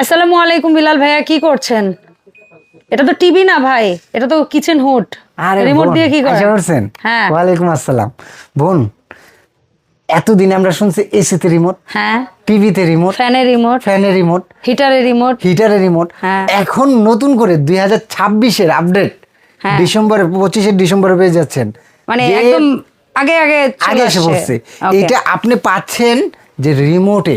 আসসালামু আলাইকুম বিলাল ভাইয়া কি করছেন? এটা তো টিভি না ভাই এটা তো কিচেন হুড আরে রিমোট দিয়ে কি করছেন? হ্যাঁ। ওয়ালাইকুম আসসালাম। বোন এতদিন আমরা শুনছি এসিতে রিমোট হ্যাঁ। টিভিতে রিমোট ফ্যানের রিমোট ফ্যানের রিমোট হিটারের রিমোট হিটারের রিমোট। এখন নতুন করে দুই হাজার ছাব্বিশের আপডেট হ্যাঁ। ডিসেম্বরে পঁচিশে ডিসেম্বরে পেয়ে যাচ্ছেন। মানে একদম আগে আগে আগে এসে। পড়ছে। এটা আপনি পাচ্ছেন যে রিমোটে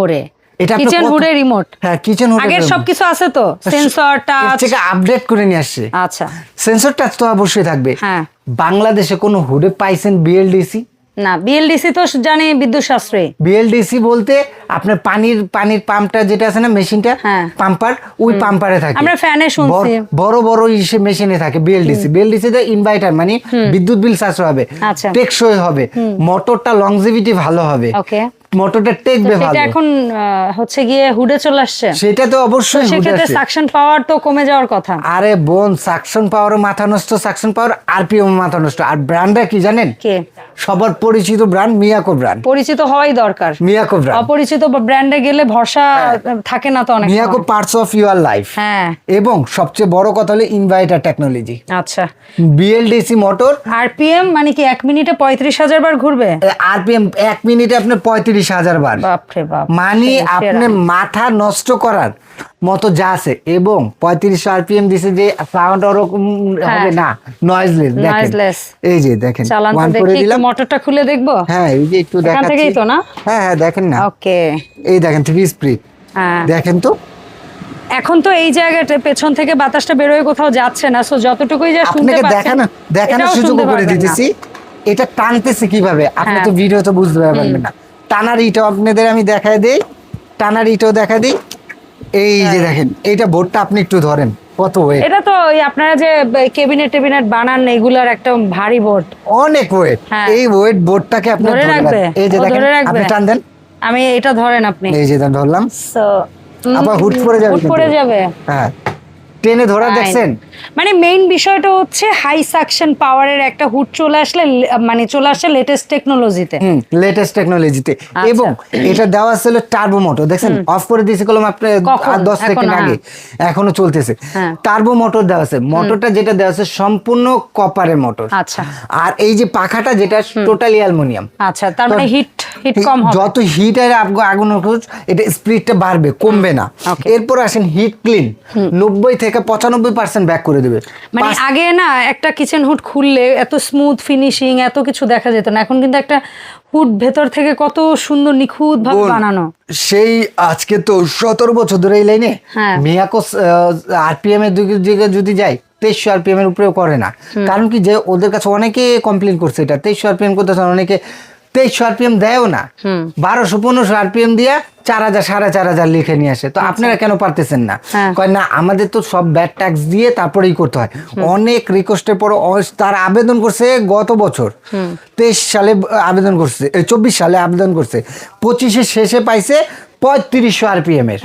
ওরে। এটা কিচেন কত- রিমোট হ্যাঁ কিচেন হুড আগের সবকিছু আছে তো? সেন্সর টাচ থেকে আপডেট করে নিয়ে আসছে। আচ্ছা। সেন্সর টাচ তো অবশ্যই থাকবে। হ্যাঁ। বাংলাদেশে কোনো হুডে পাইছেন বিএলডিসি না বিএলডিসি তো জানি বিদ্যুৎ সাশ্রয়ী। বিএলডিসি বলতে আপনার পানির পানির পাম্পটা যেটা আছে না মেশিনটা হ্যাঁ। পাম্পার ওই পাম্পারে থাকে। আমরা ফ্যানে শুনছি। বড়- বড় ইসে মেশিনে থাকে বিএলডিসি বিএলডিসি তে ইনভার্টার মানে বিদ্যুৎ বিল সাশ্রয় হবে। আচ্ছা। টেকসই হবে। মোটরটা লংজিভিটি ভালো হবে। মোটরটা টেকবে ভালো সেটা এখন হচ্ছে গিয়ে হুডে চলে আসছে। সেটা তো অবশ্যই সেক্ষেত্রে সাকশন পাওয়ার তো কমে যাওয়ার কথা। আরে বোন সাকশন পাওয়ার মাথা নষ্ট সাকশন পাওয়ার আরপিএম মাথা নষ্ট। আর ব্র্যান্ডটা কি জানেন? কে? সবার পরিচিত ব্র্যান্ড মিয়াকো ব্র্যান্ড পরিচিত হওয়াই দরকার। মিয়াকো ব্র্যান্ড অপরিচিত ব্র্যান্ডে গেলে ভরসা থাকে না তো অনেক Miyako. Parts of your life হ্যাঁ। এবং সবচেয়ে বড় কথা হলো ইনভার্টার টেকনোলজি আচ্ছা। বিএলডিসি মোটর আরপিএম মানে কি এক মিনিটে পঁয়ত্রিশ হাজার বার ঘুরবে? আরপিএম এক মিনিটে আপনার পঁয়ত্রিশ হাজার বার। মানে। আপনি মাথা নষ্ট করার মতো যা আছে এবং পঁয়ত্রিশ আরপিএম দিছে যে সাউন্ড ওরকম হবে না নয়েজলেস Noiseless। এই যে দেখেন ওয়ান করে দিলাম। মোটরটা খুলে দেখব? হ্যাঁ এই যে একটু এখান থেকেই তো না? হ্যাঁ হ্যাঁ দেখেন না। ওকে। এই দেখেন থ্রি স্প্রিট হ্যাঁ। দেখেন তো। এখন তো এই জায়গাটা পেছন থেকে বাতাসটা বেরোয় কোথাও যাচ্ছে না সো যতটুকুই যা শুনতে পাচ্ছেন দেখানো দেখানোর সুযোগ করে দিতেছি। এটা টানতেছে কীভাবে? আপনি হ্যাঁ। তো ভিডিও তো বুঝতে পারবেন না। টানার ইটাও আপনাদের আমি দেখাই দেই টানার ইটাও দেখা দিই। এই যে হ্যাঁ। দেখেন এইটা বোর্ডটা আপনি একটু ধরেন কত ওয়েট এটা তো ওই আপনারা যে কেবিনেট টেবিনেট বানান এগুলার একটা ভারী বোর্ড। অনেক ওয়েট হ্যাঁ। এই ওয়েট বোর্ডটাকে আপনি ধরে রাখবেন। এই যে দেখেন আপনি টান দেন। আমি এটা ধরেন আপনি। এই যে ধরলাম। উম, আবার হুট পড়ে যাবে হুট। পড়ে যাবে। হ্যাঁ। টেনে ধরা দেখছেন? মানে মেইন বিষয়টা হচ্ছে হাই সাকশন পাওয়ারের একটা হুড চলে আসলে মানে চলে আসছে লেটেস্ট টেকনোলজিতে হুম লেটেস্ট টেকনোলজিতে আচ্ছা। এবং এটা দেওয়া ছিল টার্বো মোটর দেখছেন? অফ করে দিয়েছে কলম আপনি কখন? আর দশ এখন সেকেন্ড আগে এখনও চলতেছে। হ্যাঁ। টার্বো মোটর দেওয়া আছে। মোটরটা যেটা দেওয়া আছে সম্পূর্ণ কপারের মোটর আচ্ছা। আর এই যে পাখাটা যেটা টোটালি অ্যালুমিনিয়াম আচ্ছা তার মানে হিট হিট কম হবে। যত হিট আর আগুন উঠুক এটা স্পিডটা বাড়বে কমবে না। এরপর আসেন হিট ক্লিন নব্বই থেকে পঁচানব্বই পার্সেন্ট ব্যাক করে দেবে। মানে আগে না একটা কিচেন হুড খুললে এত স্মুথ ফিনিশিং এত কিছু দেখা যেত না। এখন কিন্তু একটা হুড ভেতর থেকে কত সুন্দর নিখুঁত ভাবে বানানো। সেই আজকে তো সতেরো বছর ধরে এই লাইনে হ্যাঁ। মিয়াকো আরপিএম এর দিকে দিকে যদি যাই তেইশশো আরপিএম এর উপরেও করে না। কারণ কি যে ওদের কাছে অনেকে কমপ্লেন করছে এটা। তেইশশো আরপিএম করতেছে অনেকে তেইশশো আরপিএম দেয়ও না। বারোশো পনেরোশো আরপিএম দিয়া চার হাজার সাড়ে চার হাজার লিখে নিয়ে আসে। তো আপনারা কেন পারতেছেন না? হ্যাঁ। কয় না আমাদের তো সব ব্যাড ট্যাক্স দিয়ে তারপরেই করতে হয়। অনেক রিকোয়েস্টের পর তার আবেদন করছে গত বছর। তেইশ সালে আবেদন করছে চব্বিশ সালে আবেদন করছে। পঁচিশে শেষে পাইছে পঁয়ত্রিশশো আরপিএম এর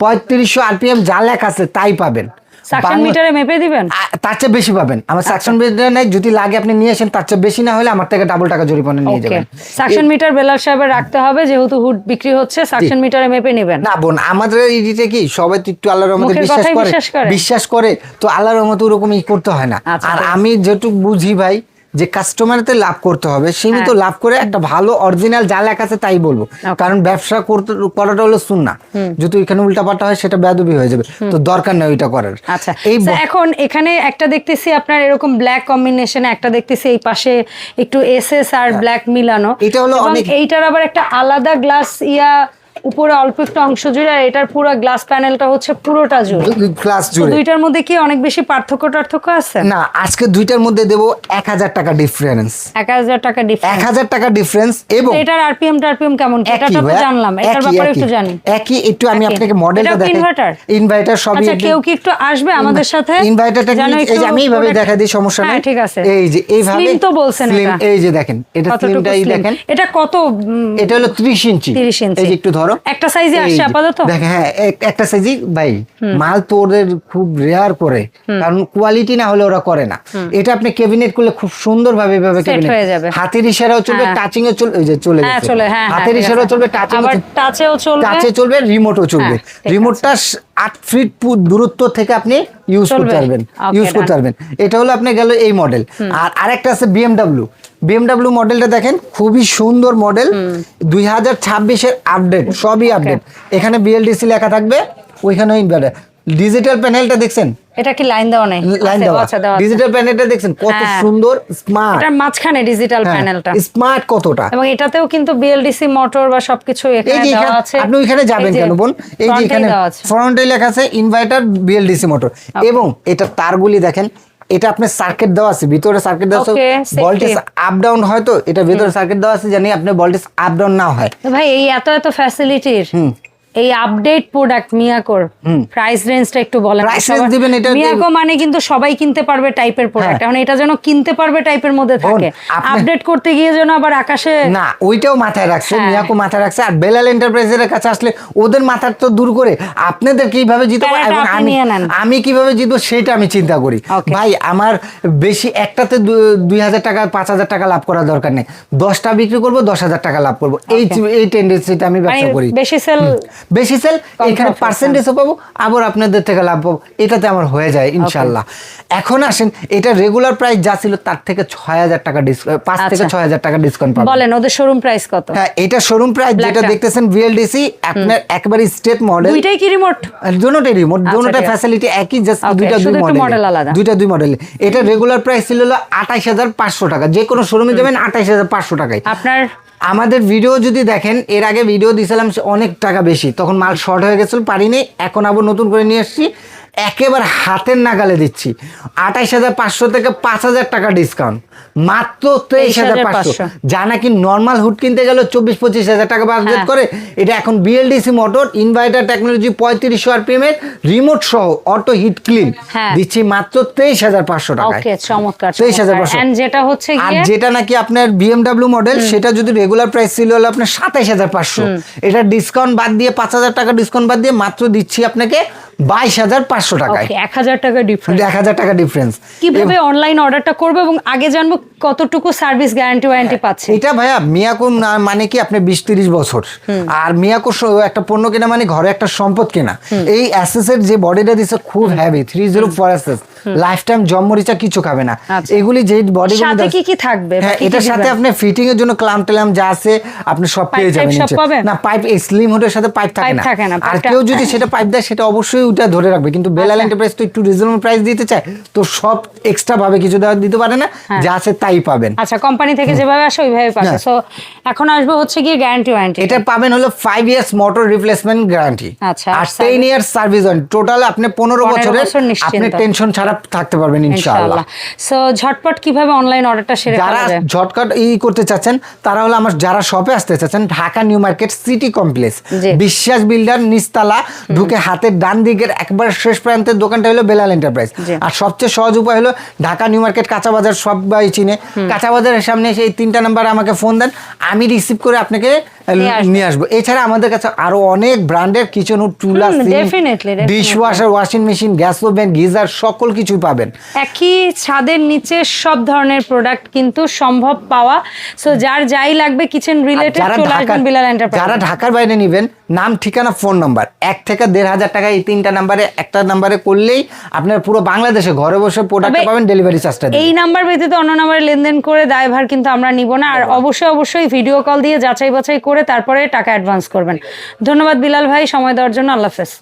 পঁয়ত্রিশশো আরপিএম যা লেখা আছে তাই পাবেন। সাকশন মিটারে মেপে দিবেন? তার চেয়ে বেশি পাবেন। আমার সাকশন মিটার নেই যদি লাগে আপনি নিয়ে আসেন তার চেয়ে বেশি না হলে আমার থেকে ডাবল টাকা জরিমানা নিয়ে যাবেন। সাকশন মিটার বেলাল সাহেবের রাখতে হবে যেহেতু হুড বিক্রি হচ্ছে সাকশন মিটারে মেপে নেবেন। না বোন আমাদের ইডিতে কি সবাই তো একটু আল্লাহর রহমতে বিশ্বাস করে বিশ্বাস করে? তো আল্লাহর রহমতে ওরকম ই করতে হয় না। আচ্ছা, আর আমি যেটুকু বুঝি ভাই যে কাস্টমারতে লাভ করতে হবে সীমিত হ্যাঁ। লাভ করে একটা ভালো অরিজিনাল যা লেখা আছে তাই বলব। কারণ ব্যবসা করতে করাটা হলো শুন না যদি ওইখানে উল্টাপাল্টা হয় সেটা বেদবি হয়ে যাবে। তো দরকার নেই ওইটা করার। আচ্ছা। এই এখন এখানে একটা দেখতেছি আপনার এরকম ব্ল্যাক কম্বিনেশনে একটা দেখতেছি এই পাশে একটু এসএস আর ব্ল্যাক মিলানো। এটা হলো অনেক- এইটার আবার একটা আলাদা গ্লাস ইয়া উপরে অল্প একটু অংশ জুড়ে আর এটার পুরো গ্লাস প্যানেলটা হচ্ছে পুরোটা জুড়ে। ক্লাস তো জুড়ে। দুইটার মধ্যে কি অনেক বেশি পার্থক্য টার্থক্য আছে? না আজকে দুইটার মধ্যে দেবো এক হাজার টাকা ডিফারেন্স এক হাজার টাকা ডিফারেন্স হাজার টাকা ডিফারেন্স এবং এটার আরপিএম টারপিএম কেমন এটা তো জানলাম এটার ব্যাপারে একটু জানি। একই একটু আমি আপনাকে মডেলটা দেখাই। inverter? ইনভার্টার সবই আচ্ছা কেউ কি একটু আসবে আমাদের সাথে? ইনভার্টারটা এই যে আমি এইভাবে দেখা দিই সমস্যা হ্যাঁ ঠিক আছে। এই যে এইভাবে Slim তো বলছেন এটা। এই যে দেখেন এটা স্লিমটাই দেখেন। এটা কত এটা হলো 30 ইঞ্চি। 30 ইঞ্চি। এই যে একটু ধরেন ধরো একটা সাইজে আসছে আপাতত? দেখেন হ্যাঁ একটা সাইজই ভাই মাল তো ওদের খুব রেয়ার করে। কারণ কোয়ালিটি না হলে ওরা করে না। এটা আপনি ক্যাবিনেট করলে খুব সুন্দর ভাবে এভাবে হয়ে যাবে। হাতের ইশারাও চলবে হ্যাঁ। টাচিং এ চলবে যে চলে হ্যাঁ হ্যাঁ হাতের হ্যাঁ, ইশারাও চলবে টাচিং আবার টাচেও চলবে? টাচে চলবে রিমোটও চলবে। হ্যাঁ, রিমোটটা আট ফিট দূরত্ব থেকে আপনি ইউজ করতে পারবেন। ইউজ করতে পারবেন। এটা হলো আপনি গেল এই মডেল আর আরেকটা আছে বিএমডাব্লিউ বিএমডাব্লিউ মডেলটা দেখেন খুবই সুন্দর মডেল দুই হাজার ছাব্বিশের আপডেট সবই আপডেট এখানে বিএলডিসি লেখা থাকবে ওইখানে ইনভার্টার ডিজিটাল প্যানেলটা দেখছেন? এটা কি লাইন দেওয়া নেই? লাইন আচ্ছা, দেওয়া আচ্ছা। ডিজিটাল প্যানেলটা দেখছেন কত হ্যাঁ। সুন্দর স্মার্ট এটার মাঝখানে ডিজিটাল প্যানেলটা স্মার্ট কতটা? এবং এটাতেও কিন্তু বিএলডিসি মোটর বা সবকিছু এখানে দেওয়া আছে। আপনি ওইখানে যাবেন কেন বোন? এই যে এখানে ফ্রন্টে লেখা আছে ইনভার্টার বিএলডিসি মোটর এবং এটা তারগুলি দেখেন এটা আপনার সার্কিট দেওয়া আছে ভিতরে সার্কিট দেওয়া আছে ভোল্টেজ আপ ডাউন হয় তো এটা ভিতরে সার্কিট দেওয়া আছে জানি আপনি ভোল্টেজ আপ ডাউন না হয়। ভাই এই এত এত ফ্যাসিলিটির এই আপডেট প্রোডাক্ট মিয়াকোর প্রাইস রেঞ্জটা একটু বলেন। Price range দিবেন এটা মিয়াকো মানে কিন্তু সবাই কিনতে পারবে টাইপের প্রোডাক্ট হ্যাঁ। এখন এটা যেন কিনতে পারবে টাইপের মধ্যে থাকে। আপডেট করতে গিয়ে যেন আবার আকাশে না ওইটাও মাথায় রাখছে হ্যাঁ। মিয়াকো মাথায় রাখছে। আর বেলাল এন্টারপ্রাইজের কাছে আসলে ওদের মাথার তো দূর করে আপনাদের কীভাবে জিতবো এবং আমি আমি কীভাবে জিতবো সেটা আমি চিন্তা করি। ভাই আমার বেশি একটাতে দুই হাজার টাকা পাঁচ হাজার টাকা লাভ করার দরকার নেই। দশটা বিক্রি করব দশ হাজার টাকা লাভ করব। এই এই টেন্ডেন্সিটা আমি মানে ব্যবসা করি। বেশি সেল বেশি সেল এখানে পার্সেন্টেজও পাবো আবার আপনাদের থেকে লাভ পাবো। এটাতে আমার হয়ে যায় ইনশাল্লাহ এখন আসেন এটা রেগুলার প্রাইস যা ছিল তার থেকে ছয় হাজার টাকা ডিসকাউন্ট পাঁচ থেকে আচ্ছা। ছয় হাজার টাকা ডিসকাউন্ট পাবো বলেন ওদের শোরুম প্রাইস কত? হ্যাঁ এটা শোরুম প্রাইস যেটা দেখতেছেন ভিএলডিসি আপনার একবারে স্টেট মডেল দুইটাই কি রিমোট দুটোটাই রিমোট দুটোটা ফ্যাসিলিটি একই জাস্ট দুইটা দুই মডেল আলাদা। দুইটা দুই মডেল এটা রেগুলার প্রাইস ছিল হলো আঠাইশ হাজার পাঁচশো টাকা। যে কোনো শোরুমে যাবেন আঠাইশ হাজার পাঁচশো টাকায়। আপনার আমাদের ভিডিও যদি দেখেন, এর আগে ভিডিও দিয়েছিলাম অনেক টাকা বেশি। তখন মাল শর্ট হয়ে গেছিল, পারিনি। এখন আবার নতুন করে নিয়ে এসেছি। একেবারে হাতের নাগালে দিচ্ছি। আঠাইশ হাজার পাঁচশো থেকে পাঁচ হাজার টাকা ডিসকাউন্ট মাত্র তেইশ হাজার পাঁচশো। যা নাকি নর্মাল হুড কিনতে গেলে চব্বিশ পঁচিশ হাজার টাকা বাজেট হ্যাঁ। করে। এটা এখন বিএলডিসি মোটর ইনভার্টার টেকনোলজি পঁয়ত্রিশশো আরপিএম এর রিমোট সহ অটো হিট ক্লিন। দিচ্ছি মাত্র তেইশ হাজার পাঁচশো টাকা চমৎকার তেইশ হাজার পাঁচশো। যেটা হচ্ছে আর যেটা নাকি আপনার বিএমডাব্লিউ মডেল সেটা যদি রেগুলার প্রাইস ছিল হলো আপনার সাতাইশ হাজার পাঁচশো। এটা ডিসকাউন্ট বাদ দিয়ে পাঁচ হাজার টাকা ডিসকাউন্ট বাদ দিয়ে মাত্র দিচ্ছি আপনাকে বাইশ হাজার পাঁচশো টাকায়। এক হাজার টাকা ডিফারেন্স এক হাজার টাকা ডিফারেন্স কীভাবে অনলাইন অর্ডারটা করব এবং আগে জানব কতটুকু সার্ভিস গ্যারান্টি ওয়ারেন্টি পাচ্ছে? এটা ভাইয়া মিয়াকো মানে কি আপনি বিশ তিরিশ বছর। আর মিয়াকো একটা পণ্য কেনা মানে ঘরে একটা সম্পদ কেনা। এই অ্যাসেসের যে বডিটা দিচ্ছে খুব heavy three zero four SS life time জন্মরিচা কিছু খাবে না। আচ্ছা। এগুলি যে বডি সাথে কি কি থাকবে? হ্যাঁ কি কি এটার সাথে আপনি ফিটিং এর জন্য ক্লাম টেলাম যা আছে আপনি সব পেয়ে যাবেন? না পাইপ স্লিম হুডের সাথে পাইপ থাকে না। আর কেউ যদি সেটা পাইপ দেয় সেটা অবশ্যই ওটা ধরে রাখবে। কিন্তু বেলাল আচ্ছা। এন্টারপ্রাইজ তো একটু রিজনেবল প্রাইস দিতে চায় তো সব এক্সট্রা ভাবে কিছু দেওয়া দিতে পারে না হ্যাঁ। যা আছে তাই পাবেন। আচ্ছা কোম্পানি থেকে যেভাবে আসে ওইভাবে পাবে হ্যাঁ। সো এখন আসবে হচ্ছে গিয়ে গ্যারান্টি ওয়ারেন্টি এটা পাবেন হলো five years motor replacement guarantee আচ্ছা, আর আর ten service? Years service warranty total আপনি পনেরো 15 বছরের আপনি টেনশন ছাড়া থাকতে পারবেন ইনশাআল্লাহ। সো ঝটপট কীভাবে অনলাইন অর্ডারটা সেরে যারা ই করতে চাচ্ছেন তারা হলো আমার যারা শপে আসতে চাচ্ছেন Dhaka New Market City Complex. Biswas builder নিস্তালা ঢুকে হাতের ডান দিকের একবার শেষ প্রান্তের দোকানটা হলো বেলাল এন্টারপ্রাইজ আর সবচেয়ে সহজ উপায় হলো ঢাকা নিউ মার্কেট কাঁচা বাজার সবাই চিনে। কাঁচা বাজারের সামনে সেই তিনটা নাম্বার আমাকে ফোন দেন আমি রিসিভ করে আপনাকে নিয়ে আসব। নিয়ে এছাড়া আমাদের কাছে আরও অনেক ব্র্যান্ডের কিচেন চুলা হুম, definitely, definitely. Dish washer washing machine gas oven geyser সকল কিছুই পাবেন। একই ছাদের নিচে সব ধরনের প্রোডাক্ট কিন্তু সম্ভব পাওয়া। সো যার যাই লাগবে কিচেন রিলেটেড যারা চলে ঢাকার আসবেন বিলাল এন্টারপ্রাইজ যারা ঢাকার বাইরে নিবেন নাম ঠিকানা ফোন নাম্বার এক থেকে দেড় হাজার টাকা এই তিনটা নাম্বারে একটা নাম্বারে করলেই আপনার পুরো বাংলাদেশে ঘরে বসে প্রোডাক্ট পাবেন ডেলিভারি চার্জটা এই নাম্বার ব্যতীত অন্য নাম্বারে লেনদেন করে দায়ভার কিন্তু আমরা নিব না। আর অবশ্যই অবশ্যই ভিডিও কল দিয়ে যাচাই বাছাই করে তারপরে টাকা অ্যাডভান্স করবেন। ধন্যবাদ বিলাল ভাই সময় দেওয়ার জন্য আল্লাহ হাফেজ।